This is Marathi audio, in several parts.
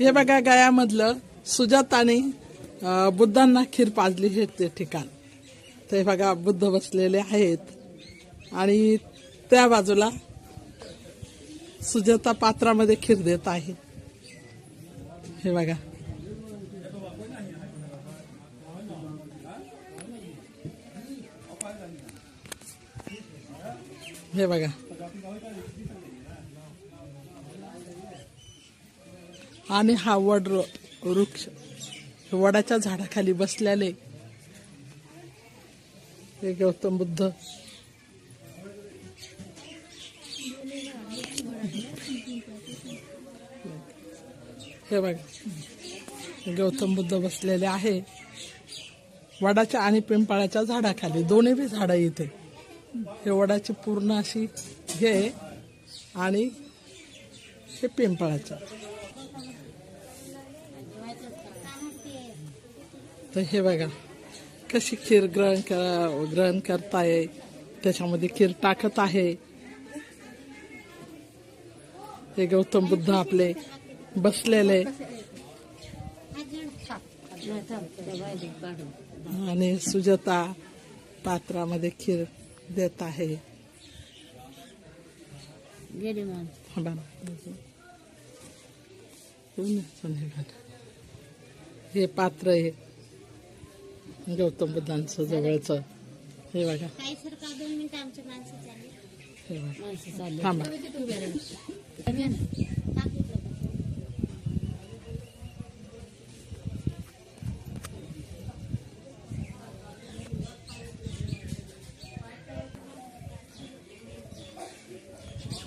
हे बघा गयामधलं सुजाताने बुद्धांना खीर पाजली हे ते ठिकाण. ते बघा बुद्ध बसलेले आहेत. आणि त्या बाजूला सुजाता पात्रामध्ये खीर देत आहे. हे बघा. हे बघा. आणि हा वड वृक्ष वडाच्या झाडाखाली बसलेले हे गौतम बुद्ध हे बघा. गौतम बुद्ध बसलेले आहे. वडाच्या आणि पिंपळाच्या झाडाखाली दोन्ही बी झाडं इथे. हे वडाची पूर्ण अशी हे आणि हे पिंपळाचं. तर हे बघा कशी खीर ग्रहण कर ग्रहण करताय त्याच्यामध्ये खीर टाकत आहे. हे गौतम बुद्ध आपले बसलेले. आणि सुजाता पात्रामध्ये खीर देत आहे. गेले मग हा संध्याकाळ. हे पात्र आहे. गौतम बुद्धांचं जवळचं. हे बघा. हे थांबा.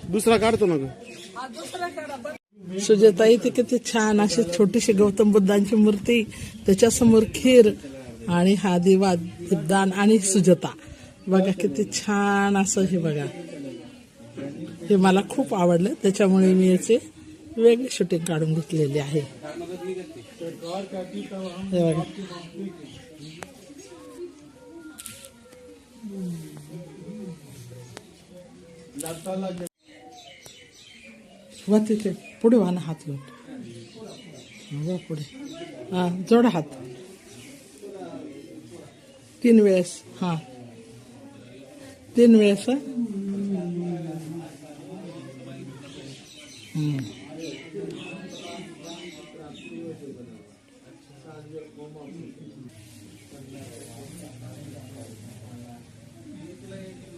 दुसरा काढतो ना ग. सुजाता इथे किती छान अशी छोटीशी गौतम बुद्धांची मूर्ती त्याच्यासमोर खीर आणि हा दिवा दीपदान आणि सुजाता. बघा किती छान असं हे बघा. हे मला खूप आवडलं त्याच्यामुळे मी याचे वेगळी शूटिंग काढून घेतलेली आहे. हे बघा. व तिथे पुढे वा ना हात लोट पुढे. हा जोडा हात. तीन वेळेस हा. तीन वेळेस Thank you.